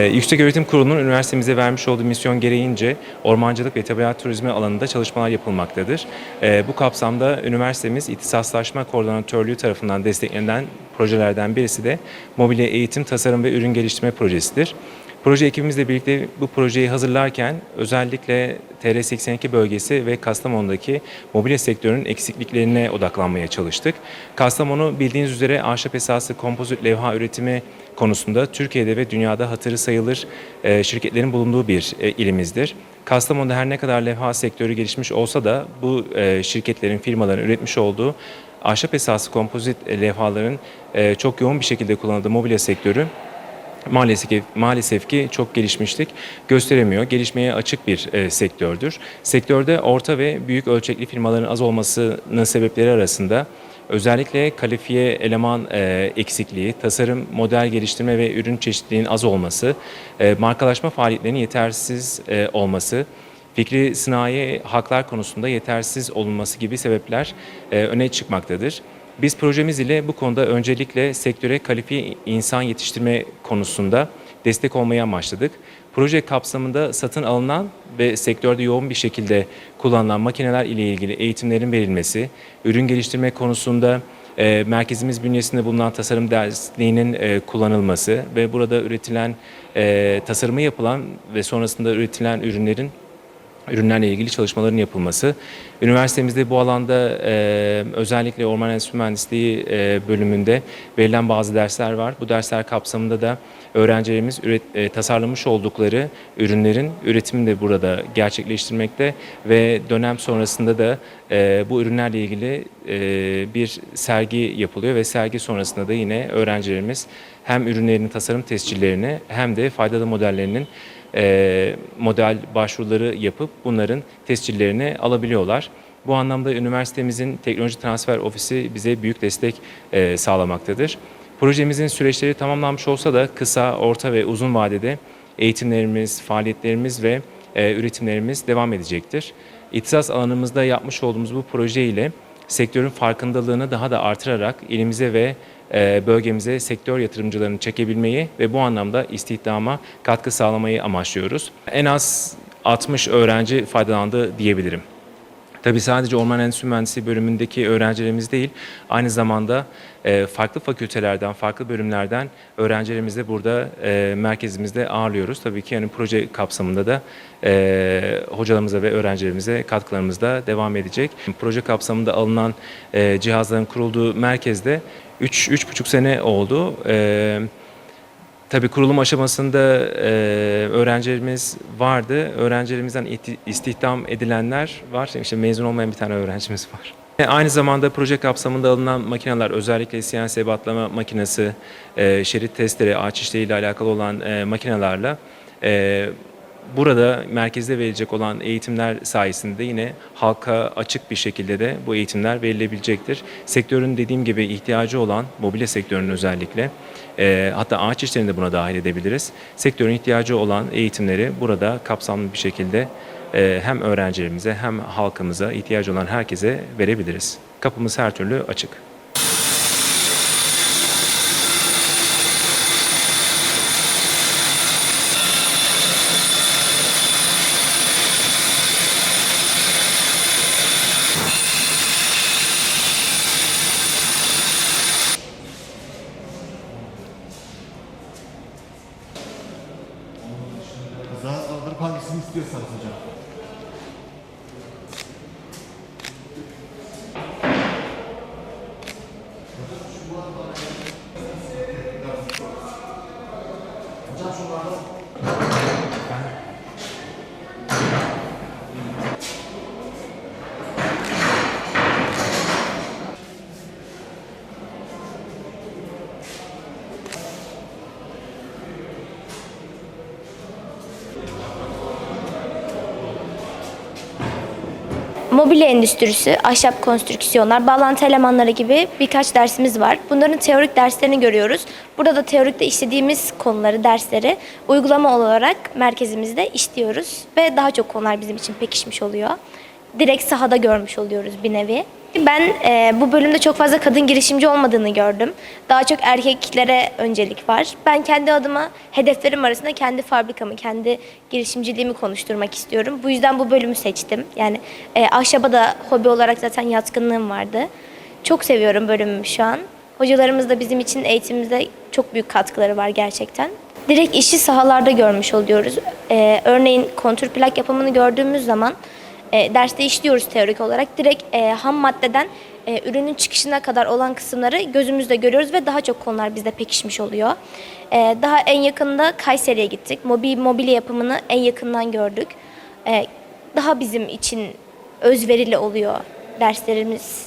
Ee, Yüksek Öğretim Kurulu'nun üniversitemize vermiş olduğu misyon gereğince ormancılık ve tabiat turizmi alanında çalışmalar yapılmaktadır. Ee, bu kapsamda üniversitemiz İhtisaslaşma Koordinatörlüğü tarafından desteklenen projelerden birisi de mobilya eğitim, tasarım ve ürün geliştirme projesidir. Proje ekibimizle birlikte bu projeyi hazırlarken özellikle TR82 bölgesi ve Kastamonu'daki mobilya sektörünün eksikliklerine odaklanmaya çalıştık. Kastamonu bildiğiniz üzere ahşap esaslı kompozit levha üretimi konusunda Türkiye'de ve dünyada hatırı sayılır e, şirketlerin bulunduğu bir e, ilimizdir. Kastamonu'da her ne kadar levha sektörü gelişmiş olsa da bu e, şirketlerin, firmaların üretmiş olduğu ahşap esaslı kompozit levhaların çok yoğun bir şekilde kullanıldığı mobilya sektörü maalesef ki, maalesef ki çok gelişmişlik gösteremiyor. Gelişmeye açık bir e, sektördür. Sektörde orta ve büyük ölçekli firmaların az olmasının sebepleri arasında özellikle kalifiye eleman e, eksikliği, tasarım, model geliştirme ve ürün çeşitliliğinin az olması, e, markalaşma faaliyetlerinin yetersiz e, olması, fikri sınai haklar konusunda yetersiz olunması gibi sebepler e, öne çıkmaktadır. Biz projemiz ile bu konuda öncelikle sektöre kalifiye insan yetiştirme konusunda destek olmayı amaçladık. Proje kapsamında satın alınan ve sektörde yoğun bir şekilde kullanılan makineler ile ilgili eğitimlerin verilmesi, ürün geliştirme konusunda e, merkezimiz bünyesinde bulunan tasarım dersliğinin e, kullanılması ve burada üretilen e, tasarımı yapılan ve sonrasında üretilen ürünlerin ürünlerle ilgili çalışmaların yapılması. Üniversitemizde bu alanda e, özellikle orman enstitü mühendisliği e, bölümünde verilen bazı dersler var. Bu dersler kapsamında da öğrencilerimiz üret, e, tasarlamış oldukları ürünlerin üretimini de burada gerçekleştirmekte ve dönem sonrasında da e, bu ürünlerle ilgili e, bir sergi yapılıyor ve sergi sonrasında da yine öğrencilerimiz hem ürünlerin tasarım tescillerini hem de faydalı modellerinin e, model başvuruları yapıp bunların tescillerini alabiliyorlar. Bu anlamda üniversitemizin teknoloji transfer ofisi bize büyük destek e, sağlamaktadır. Projemizin süreçleri tamamlanmış olsa da kısa, orta ve uzun vadede eğitimlerimiz, faaliyetlerimiz ve e, üretimlerimiz devam edecektir. İhtisas alanımızda yapmış olduğumuz bu proje ile sektörün farkındalığını daha da artırarak ilimize ve bölgemize sektör yatırımcılarını çekebilmeyi ve bu anlamda istihdama katkı sağlamayı amaçlıyoruz. En az 60 öğrenci faydalandı diyebilirim. Tabii sadece Orman Endüstri Mühendisliği bölümündeki öğrencilerimiz değil, aynı zamanda e, farklı fakültelerden, farklı bölümlerden öğrencilerimizi burada e, merkezimizde ağırlıyoruz. Tabii ki yani proje kapsamında da e, hocalarımıza ve öğrencilerimize katkılarımız da devam edecek. Proje kapsamında alınan cihazların kurulduğu merkezde 3-3,5 sene oldu. E, Tabii kurulum aşamasında e, öğrencilerimiz vardı. Öğrencilerimizden istihdam edilenler var. İşte mezun olmayan bir tane öğrencimiz var. E, Aynı zamanda proje kapsamında alınan makineler özellikle CNC batlama makinesi, e, şerit testleri, ağaç işleriyle alakalı olan e, makinelerle e, burada merkezde verilecek olan eğitimler sayesinde yine halka açık bir şekilde de bu eğitimler verilebilecektir. Sektörün dediğim gibi ihtiyacı olan mobilya sektörünün özellikle e, hatta ağaç işlerini de buna dahil edebiliriz. Sektörün ihtiyacı olan eğitimleri burada kapsamlı bir şekilde e, hem öğrencilerimize hem halkımıza ihtiyacı olan herkese verebiliriz. Kapımız her türlü açık. Mobilya endüstrisi, ahşap konstrüksiyonlar, bağlantı elemanları gibi birkaç dersimiz var. Bunların teorik derslerini görüyoruz. Burada da teorikte işlediğimiz konuları, dersleri uygulama olarak merkezimizde işliyoruz ve daha çok konular bizim için pekişmiş oluyor. Direkt sahada görmüş oluyoruz bir nevi. Ben e, bu bölümde çok fazla kadın girişimci olmadığını gördüm. Daha çok erkeklere öncelik var. Ben kendi adıma hedeflerim arasında kendi fabrikamı, kendi girişimciliğimi konuşturmak istiyorum. Bu yüzden bu bölümü seçtim. Yani e, ahşaba da hobi olarak zaten yatkınlığım vardı. Çok seviyorum bölümümü şu an. Hocalarımız da bizim için eğitimimizde çok büyük katkıları var gerçekten. Direkt işi sahalarda görmüş oluyoruz. E, örneğin kontür plak yapımını gördüğümüz zaman e, derste işliyoruz teorik olarak. Direkt e, ham maddeden e, ürünün çıkışına kadar olan kısımları gözümüzde görüyoruz ve daha çok konular bizde pekişmiş oluyor. E, daha en yakında Kayseri'ye gittik. Mobil mobilya yapımını en yakından gördük. E, daha bizim için özverili oluyor derslerimiz.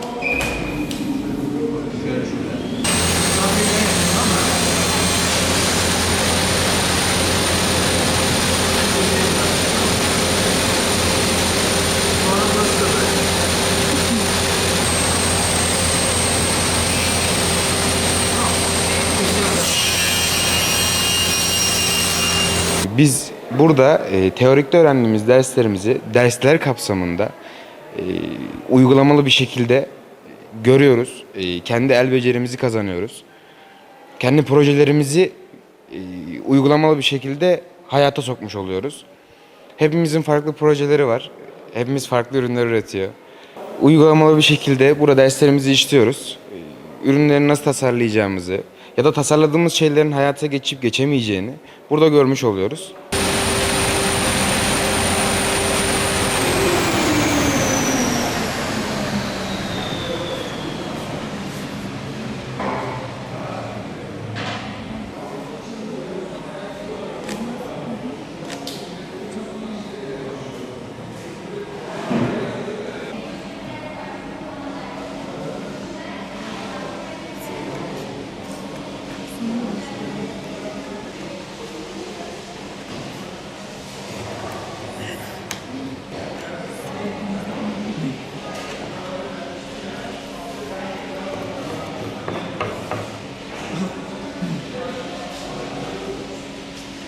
Biz burada e, teorikte öğrendiğimiz derslerimizi dersler kapsamında e, uygulamalı bir şekilde görüyoruz. E, kendi el becerimizi kazanıyoruz. Kendi projelerimizi e, uygulamalı bir şekilde hayata sokmuş oluyoruz. Hepimizin farklı projeleri var. Hepimiz farklı ürünler üretiyor. Uygulamalı bir şekilde burada derslerimizi işliyoruz. E, Ürünleri nasıl tasarlayacağımızı ya da tasarladığımız şeylerin hayata geçip geçemeyeceğini burada görmüş oluyoruz.